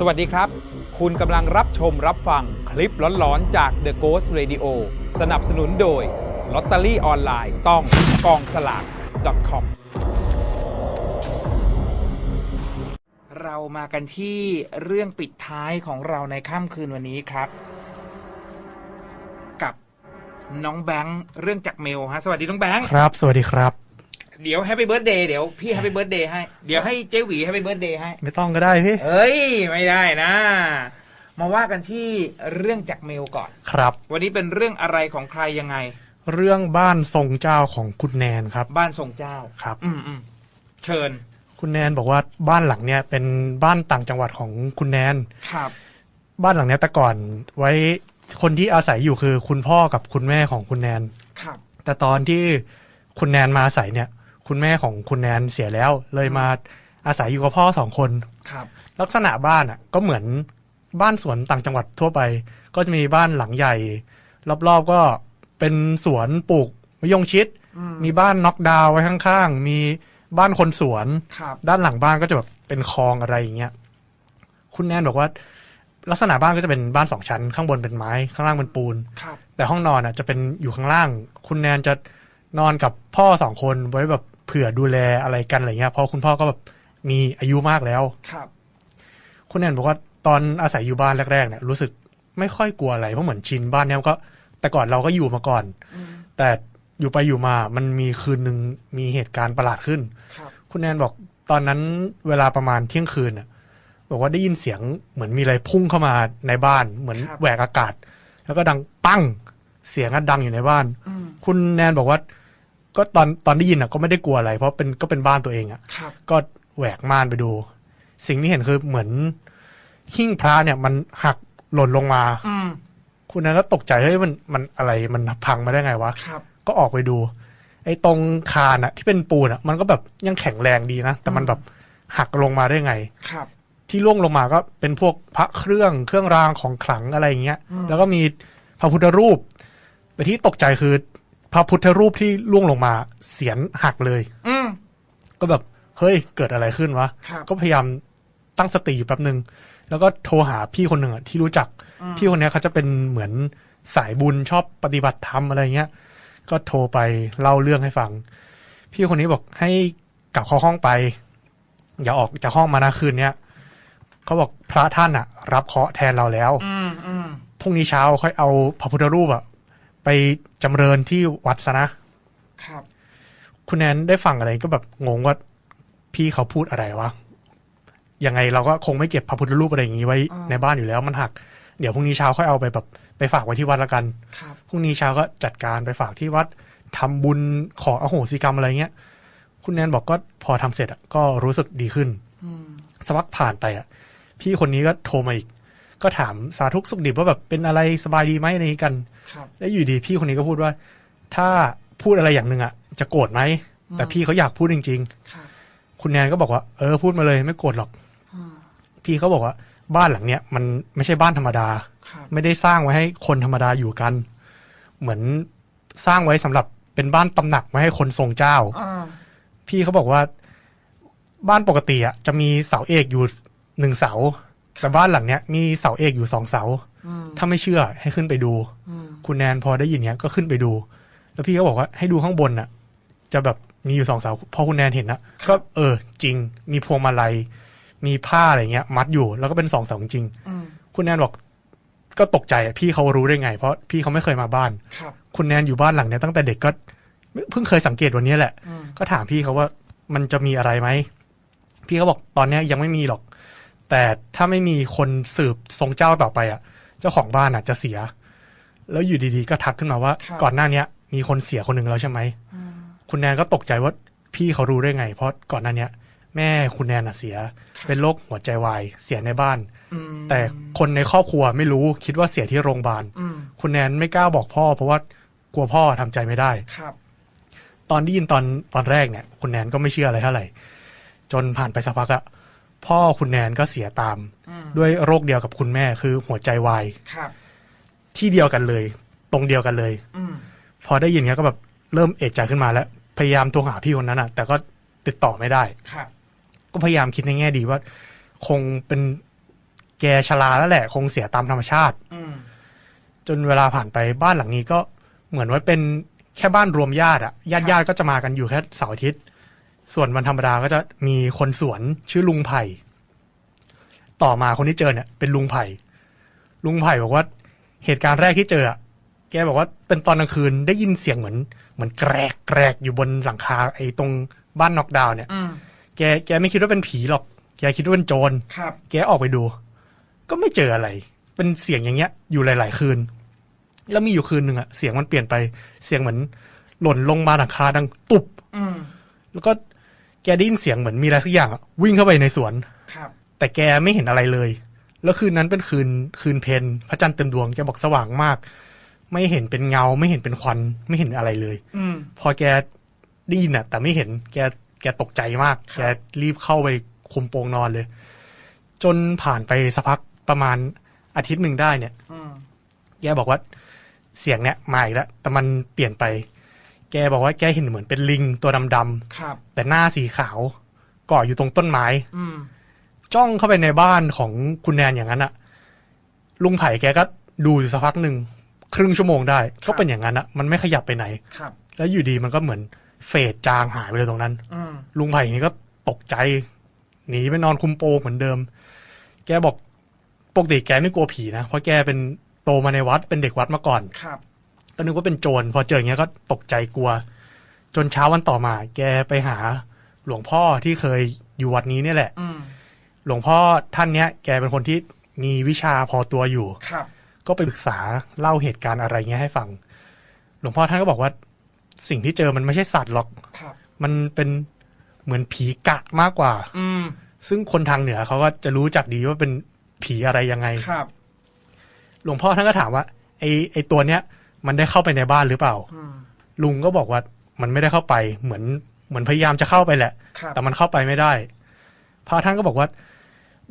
สวัสดีครับ คุณกำลังรับชมรับฟังคลิปหลอนๆ จาก The Ghost Radio สนับสนุนโดยลอตเตอรี่ออนไลน์ต้องกองสลาก .com เรามากันที่เรื่องปิดท้ายของเราในค่ำคืนวันนี้ครับ กับน้องแบงค์เรื่องจากเมลฮะสวัสดีน้องแบงค์ครับ สวัสดีครับ เดี๋ยวแฮปปี้เบิร์ดเดย์เดี๋ยวพี่แฮปปี้เบิร์ดเดย์ให้ เดี๋ยวให้เจ๊หวีแฮปปี้เบิร์ดเดย์ให้ ไม่ต้องก็ได้พี่ เอ้ย ไม่ได้นะ มาว่ากันที่เรื่องจากเมลก่อน ครับ วันนี้เป็นเรื่องอะไรของใครยังไง เรื่องบ้านทรงเจ้าของคุณแนนครับ บ้านทรงเจ้า ครับ อืมอืมเชิญ คุณแนนบอกว่าบ้านหลังเนี้ยเป็นบ้านต่างจังหวัดของคุณแนน ครับ บ้านหลังเนี้ยแต่ก่อนไว้คนที่อาศัยอยู่คือคุณพ่อกับคุณแม่ของคุณแนน ครับ แต่ตอนที่คุณแนนมาอาศัยเนี่ย คุณแม่ของคุณแนนเสียแล้ว เลยมาอาศัยอยู่กับพ่อสองคนครับ ลักษณะบ้านอะ ก็เหมือนบ้านสวนต่างจังหวัดทั่วไป ก็จะมีบ้านหลังใหญ่ รอบๆก็เป็นสวนปลูกมะยงชิดอืมมีบ้านน็อกดาวน์ไว้ข้างๆ มีบ้านคนสวนครับด้านหลังบ้านก็จะแบบเป็นคลองอะไรอย่างเงี้ยคุณแนนบอกว่า ลักษณะบ้านก็จะเป็นบ้านสองชั้น ข้างบนเป็นไม้ข้างล่างเป็นปูนครับแต่ห้องนอนอะ จะเป็นอยู่ข้างล่าง คุณแนนจะนอนกับพ่อสองคนไว้แบบ เผื่อดูแลอะไรกันอะไรเงี้ยเพราะคุณพ่อก็แบบมีอายุมากแล้ว ครับ คุณแนนบอกว่าตอนอาศัยอยู่บ้านแรกๆเนี่ยรู้สึกไม่ค่อยกลัวอะไรเพราะเหมือนชินบ้านเนี้ยมันก็ แต่ก่อนเราก็อยู่มาก่อนอืมแต่อยู่ไปอยู่มามันมีคืนหนึ่งมีเหตุการณ์ประหลาดขึ้น ครับ คุณแนนบอกตอนนั้นเวลาประมาณเที่ยงคืนน่ะบอกว่าได้ยินเสียงเหมือนมีอะไรพุ่งเข้ามาในบ้าน เหมือนแหวกอากาศ แล้วก็ดังปั้ง เสียงก็ดังอยู่ในบ้าน อืม คุณแนนบอกว่า ก็ตอนตอนได้ยินอะก็ไม่ได้กลัวอะไร เพราะเป็นก็เป็นบ้านตัวเองอะครับ ก็แหวกม่านไปดู สิ่งที่เห็นคือเหมือนหิ้งพระเนี่ย มันหักหล่นลงมา อืมคุณนั้นก็ตกใจเฮ้ยมันมันอะไรมันพังมาได้ไงวะ ครับ ก็ออกไปดู ไอ้ตรงคานอะที่เป็นปูนอะมันก็แบบยังแข็งแรงดีนะ แต่มันแบบหักลงมาได้ไง ครับ ที่ล่วงลงมาก็เป็นพวกพระเครื่องเครื่องรางของขลังอะไรอย่างเงี้ย อืม แล้วก็มีพระพุทธรูป แต่ที่ตกใจคือ พระพุทธรูปที่ล่วงลงมาเสียนหักเลย อืมก็แบบเฮ้ยเกิดอะไรขึ้นวะ ครับ ก็พยายามตั้งสติอยู่แป๊บหนึ่งแล้วก็โทรหาพี่คนหนึ่งอะที่รู้จักอืมพี่คนเนี้ยเขาจะเป็นเหมือนสายบุญชอบปฏิบัติธรรมอะไรเงี้ย ก็โทรไปเล่าเรื่องให้ฟัง พี่คนนี้บอกให้กลับเข้าห้องไป อย่าออกจากห้องมานะคืนเนี้ยเขาบอกพระท่านอะรับเคราะห์แทนเราแล้ว อืมอืมพรุ่งนี้เช้าค่อยเอาพระพุทธรูปอะ ไปจำเริญที่วัดซะนะครับ คุณแนนได้ฟังอะไรก็แบบงงว่าพี่เขาพูดอะไรวะยังไงเราก็คงไม่เก็บพระพุทธรูปอะไรอย่างนี้ไว้อ่าในบ้านอยู่แล้วมันหัก เดี๋ยวพรุ่งนี้เช้าค่อยเอาไปแบบไปฝากไว้ที่วัดละกันครับพรุ่งนี้เช้าก็จัดการไปฝากที่วัดทำบุญขออโหสิกรรมอะไรเงี้ย คุณแนนบอกก็พอทำเสร็จอะก็รู้สึกดีขึ้นอืมสักพักผ่านไปอะ พี่คนนี้ก็โทรมาอีก ก็ถามสาธุสุขดิบว่าแบบเป็นอะไรสบายดีไหมอะไรนี้กันครับแล้วอยู่ดีพี่คนนี้ก็พูดว่า ถ้าพูดอะไรอย่างหนึ่งอะ จะโกรธไหม แต่พี่เขาอยากพูดจริงครับๆคุณแนนก็บอกว่า เออพูดมาเลยไม่โกรธหรอกอืมพี่เขาบอกว่า บ้านหลังเนี้ยมันไม่ใช่บ้านธรรมดาครับไม่ได้สร้างไว้ให้คนธรรมดาอยู่กัน เหมือนสร้างไว้สำหรับเป็นบ้านตำหนักไว้ให้คนทรงเจ้าอ่าพี่เขาบอกว่า บ้านปกติอะจะมีเสาเอกอยู่หนึ่งเสา แต่บ้านหลังเนี้ยมีเสาเอกอยู่สองเสาอืมถ้าไม่เชื่อให้ขึ้นไปดูอืมคุณแนนพอได้ยินเนี้ยก็ขึ้นไปดู แล้วพี่ก็บอกว่าให้ดูข้างบนน่ะ จะแบบมีอยู่สองเสาพอคุณแนนเห็นนะก็เออ จริง มีพวงมาลัย มีผ้าอะไรเงี้ย มัดอยู่แล้วก็เป็นสองเสาจริงอืมคุณแนนบอกก็ตกใจอะพี่เขารู้ได้ไง เพราะพี่เขาไม่เคยมาบ้าน ครับ คุณแนนอยู่บ้านหลังเนี้ยตั้งแต่เด็กก็เพิ่งเคยสังเกตวันนี้แหละอืมก็ถามพี่เขาว่ามันจะมีอะไรไหม พี่เขาบอกตอนเนี้ยยังไม่มีหรอก แต่ถ้าไม่มีคนสืบทรงเจ้าต่อไปอะ เจ้าของบ้านอะจะเสีย แล้วอยู่ดีๆก็ทักขึ้นมาว่าก่อนหน้าเนี้ย มีคนเสียคนหนึ่งแล้วใช่ไหม อืมคุณแนนก็ตกใจว่าพี่เขารู้ได้ไง เพราะก่อนหน้าเนี้ย แม่คุณแนนอะเสีย เป็นโรคหัวใจวายเสียในบ้าน อืมแต่คนในครอบครัวไม่รู้คิดว่าเสียที่โรงพยาบาล อืมคุณแนนไม่กล้าบอกพ่อ เพราะว่ากลัวพ่อทำใจไม่ได้ ครับ ตอนได้ยินตอนตอนแรกเนี่ย คุณแนนก็ไม่เชื่ออะไรเท่าไหร่ จนผ่านไปสักพักอะ พ่อคุณแนนก็เสียตามอืมด้วยโรคเดียวกับคุณแม่คือหัวใจวายครับที่เดียวกันเลย ตรงเดียวกันเลยอืมพอได้ยินเนี้ยก็แบบเริ่มเอะใจขึ้นมาแล้ว พยายามโทรหาพี่คนนั้นอะแต่ก็ติดต่อไม่ได้ครับก็พยายามคิดในแง่ดีว่า คงเป็นแกชราแล้วแหละ คงเสียตามธรรมชาติอืมจนเวลาผ่านไปบ้านหลังนี้ก็เหมือนว่าเป็นแค่บ้านรวมญาติอะญาติญาติก็จะมากันอยู่แค่เสาร์อาทิตย์ ส่วนวันธรรมดาก็จะมีคนสวนชื่อลุงไผ่ ต่อมาคนที่เจอเนี่ย เป็นลุงไผ่ ลุงไผ่บอกว่าเหตุการณ์แรกที่เจออะแกบอกว่าเป็นตอนกลางคืนได้ยินเสียงเหมือน เหมือนแกรกแกรกอยู่บนหลังคาไอ้ตรงบ้านนอกดาวน์เนี่ย อืมแกแกไม่คิดว่าเป็นผีหรอก แกคิดว่าเป็นโจร ครับ แกออกไปดู ก็ไม่เจออะไร เป็นเสียงอย่างเงี้ย อยู่หลาย ๆ คืน แล้วมีอยู่คืนหนึ่งอะเสียงมันเปลี่ยนไป เสียงเหมือน หล่นลงมาหลังคาดังตุบ อืมแล้วก็ แกได้ยินเสียงเหมือนมีอะไรสักอย่างอะวิ่งเข้าไปในสวน ครับ แต่แกไม่เห็นอะไรเลย แล้วคืนนั้นเป็นคืนคืนเพนพระจันทร์เต็มดวงแกบอกสว่างมาก ไม่เห็นเป็นเงา ไม่เห็นเป็นควันไม่เห็นอะไรเลย อืม พอแกได้ยินอะแต่ไม่เห็นแกแกตกใจมาก ครับ แกรีบเข้าไปคุมโปงนอนเลย จนผ่านไปสักพักประมาณอาทิตย์หนึ่งได้เนี่ย อืม แกบอกว่าเสียงเนี่ยมาอีกแล้วแต่มันเปลี่ยนไปแกบอกว่าแกเห็นเหมือนเป็นลิงตัวดำครับ ๆแต่หน้าสีขาวเกาะอยู่ตรงต้นไม้ อืม จ้องเข้าไปในบ้านของคุณแนนอย่างนั้นอะลุงไผ่แกก็ดูอยู่สักพักหนึ่งครึ่งชั่วโมงได้ก็เป็นอย่างนั้นอะมันไม่ขยับไปไหน ครับ แล้วอยู่ดีมันก็เหมือนเฟดจางหายไปเลยตรงนั้น อืม ลุงไผ่นี่ก็ตกใจหนีไปนอนคุมโปงเหมือนเดิม แกบอกปกติแกไม่กลัวผีนะเพราะแกเป็นโตมาในวัดเป็นเด็กวัดมาก่อน ครับ ก็นึกว่าเป็นโจรพอเจออย่างเงี้ยก็ตกใจกลัว จนเช้าวันต่อมา แกไปหาหลวงพ่อที่เคยอยู่วัดนี้เนี่ยแหละ อืมหลวงพ่อท่านเนี้ย แกเป็นคนที่มีวิชาพอตัวอยู่ ครับ ก็ไปปรึกษาเล่าเหตุการณ์อะไรเงี้ยให้ฟัง หลวงพ่อท่านก็บอกว่า สิ่งที่เจอมันไม่ใช่สัตว์หรอก ครับ มันเป็นเหมือนผีกะมากกว่า อืมซึ่งคนทางเหนือเขาก็จะรู้จักดีว่าเป็นผีอะไรยังไง ครับ หลวงพ่อท่านก็ถามว่าไอ้ไอ้ตัวเนี้ย มันได้เข้าไปในบ้านหรือเปล่าอืมลุงก็บอกว่ามันไม่ได้เข้าไปเหมือนเหมือนพยายามจะเข้าไปแหละ ครับ แต่มันเข้าไปไม่ได้ พระท่านก็บอกว่า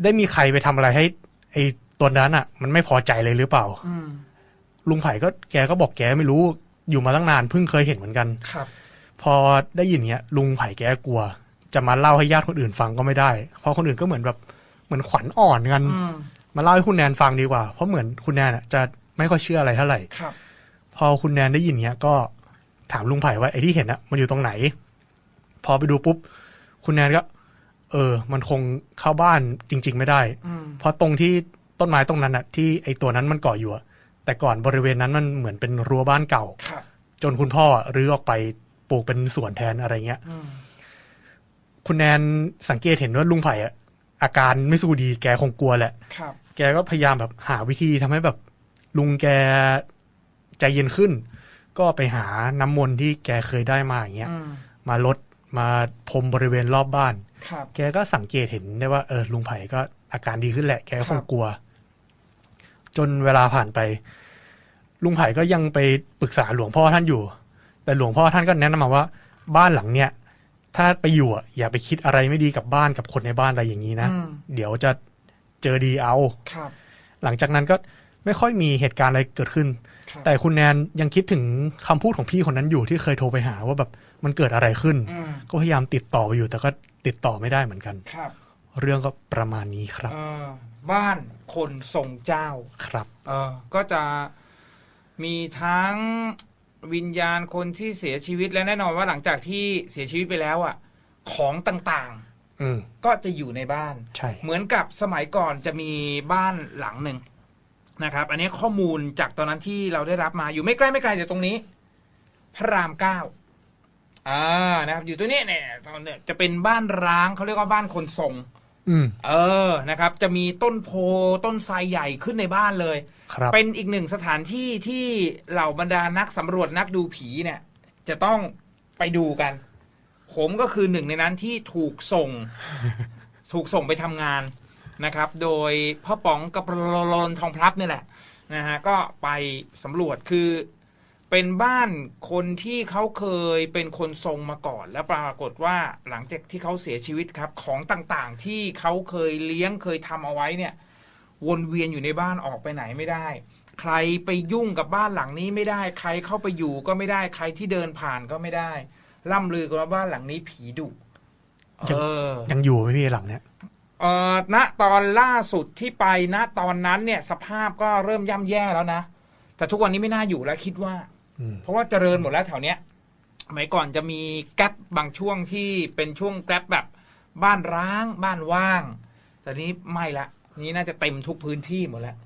ได้มีใครไปทำอะไรให้ ไอ้ตัวนั้นอะ มันไม่พอใจเลยหรือเปล่า อืมลุงไผ่ก็แกก็บอกแกไม่รู้อยู่มาตั้งนานเพิ่งเคยเห็นเหมือนกัน ครับ พอได้ยินเนี้ย ลุงไผ่แกกลัว จะมาเล่าให้ญาติคนอื่นฟังก็ไม่ได้ เพราะคนอื่นก็เหมือนแบบเหมือนขวัญอ่อนกัน อืมมาเล่าให้คุณแนนฟังดีกว่า เพราะเหมือนคุณแนนอะจะไม่ค่อยเชื่ออะไรเท่าไหร่ ครับ พอคุณแนนได้ยินเนี้ยก็ถามลุงไผ่ว่าไอ้ที่เห็นอะมันอยู่ตรงไหน พอไปดูปุ๊บ คุณแนนก็ เออ มันคงเข้าบ้านจริง ๆ ไม่ได้อืมเพราะตรงที่ต้นไม้ตรงนั้นอะที่ไอ้ตัวนั้นมันเกาะอยู่อะแต่ก่อนบริเวณนั้นมันเหมือนเป็นรั้วบ้านเก่าครับจนคุณพ่อรื้อออกไปปลูกเป็นสวนแทนอะไรเงี้ยอืมคุณแนนสังเกตเห็นว่าลุงไผ่อะอาการไม่สู้ดีแกคงกลัวแหละครับแกก็พยายามแบบหาวิธีทำให้แบบ ลุงแก ใจเย็นขึ้น ก็ไปหาน้ำมนต์ที่แกเคยได้มาอย่างเงี้ยอืมมาลดมาพรมบริเวณรอบบ้านครับแกก็สังเกตเห็นได้ว่าเออลุงไผ่ก็อาการดีขึ้นแหละ แกก็คงกลัว จนเวลาผ่านไป ลุงไผ่ก็ยังไปปรึกษาหลวงพ่อท่านอยู่ แต่หลวงพ่อท่านก็แนะนำมาว่า บ้านหลังเนี้ยถ้าไปอยู่อะอย่าไปคิดอะไรไม่ดีกับบ้านกับคนในบ้านอะไรอย่างนี้นะอืมเดี๋ยวจะเจอดีเอาครับหลังจากนั้นก็ ไม่ค่อยมีเหตุการณ์อะไรเกิดขึ้นครับแต่คุณแนนยังคิดถึงคำพูดของพี่คนนั้นอยู่ที่เคยโทรไปหาว่าแบบมันเกิดอะไรขึ้นอืมก็พยายามติดต่อไปอยู่แต่ก็ติดต่อไม่ได้เหมือนกันครับ เรื่องก็ประมาณนี้ครับเออบ้านคนทรงเจ้าครับเออก็จะมีทั้งวิญญาณคนที่เสียชีวิตและแน่นอนว่าหลังจากที่เสียชีวิตไปแล้วอะ ของต่างอืมๆก็จะอยู่ในบ้านใช่เหมือนกับสมัยก่อนจะมีบ้านหลังหนึ่ง นะครับอันนี้ข้อมูลจากตอนนั้นที่เราได้รับมาอยู่ไม่ใกล้ไม่ไกลจากตรงนี้ พระรามเก้าอ่านะครับ อยู่ตรงนี้เนี่ยตอนเนี่ยจะเป็นบ้านร้างเขาเรียกว่าบ้านคนทรงอืมเออนะครับ จะมีต้นโพต้นไทรใหญ่ขึ้นในบ้านเลย ครับเป็นอีกหนึ่งสถานที่ที่เหล่าบรรดานักสำรวจนักดูผีเนี่ย จะต้องไปดูกัน ผมก็คือหนึ่งในนั้นที่ถูกส่ง ถูกส่งไปทำงาน นะครับ โดยพ่อป๋องกับรนทองพลับนี่แหละนะฮะก็ไปสำรวจคือเป็นบ้านคนที่เขาเคยเป็นคนทรงมาก่อน แล้วปรากฏว่าหลังจากที่เขาเสียชีวิตครับ ของต่างๆที่เขาเคยเลี้ยงเคยทำเอาไว้เนี่ย วนเวียนอยู่ในบ้านออกไปไหนไม่ได้ ใครไปยุ่งกับบ้านหลังนี้ไม่ได้ ใครเข้าไปอยู่ก็ไม่ได้ใครที่เดินผ่านก็ไม่ได้ล่ำลือกันว่าบ้านหลังนี้ผีดุเออยังอยู่ไหมพี่หลังเนี้ย เอ่อณตอนล่าสุดที่ไปณตอนนั้นเนี่ย สภาพก็เริ่มย่ำแย่แล้วนะ แต่ทุกวันนี้ไม่น่าอยู่แล้วคิดว่า อืม เพราะว่าเจริญหมดแล้วแถวเนี้ยสมัยก่อนจะมีแกลบบางช่วงที่เป็นช่วงแกลบแบบบ้านร้างบ้านว่าง แต่นี้ไม่ละ นี้น่าจะเต็มทุกพื้นที่หมดแล้ว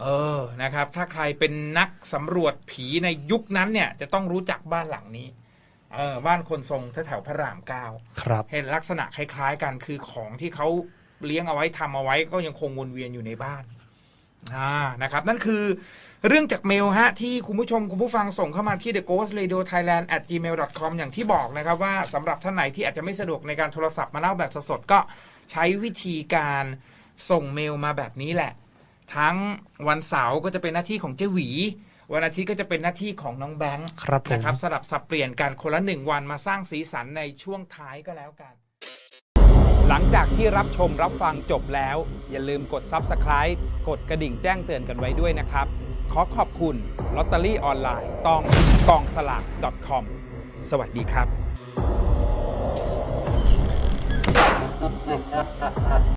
เออนะครับ ถ้าใครเป็นนักสำรวจผีในยุคนั้นเนี่ย จะต้องรู้จักบ้านหลังนี้ เออบ้านคนทรงแถวๆพระรามเก้า ครับ เห็นลักษณะคล้าย ๆ กันคือของที่เขา เลี้ยงเอาไว้ทำเอาไว้ก็ยังคงวนเวียนอยู่ในบ้านอ่านะครับ นั่นคือเรื่องจากเมลฮะ ที่คุณผู้ชม คุณผู้ฟังส่งเข้ามาที่ the ghost radio thailand at gmail com อย่างที่บอกนะครับว่าสำหรับท่านไหนที่อาจจะไม่สะดวกในการโทรศัพท์มาเล่าแบบสดๆก็ใช้วิธีการส่งเมลมาแบบนี้แหละ ทั้งวันเสาร์ก็จะเป็นหน้าที่ของเจ้หวี วันอาทิตย์ก็จะเป็นหน้าที่ของน้องแบงค์ครับผมนะครับสลับสับเปลี่ยนกันคนละหนึ่งวันมาสร้างสีสันในช่วงท้ายก็แล้วกัน หลังจากที่รับชมรับฟังจบแล้ว อย่าลืมกด Subscribe กดกระดิ่งแจ้งเตือนกันไว้ด้วยนะครับ ขอขอบคุณลอตเตอรี่ออนไลน์ตองกองสลาก .com สวัสดีครับ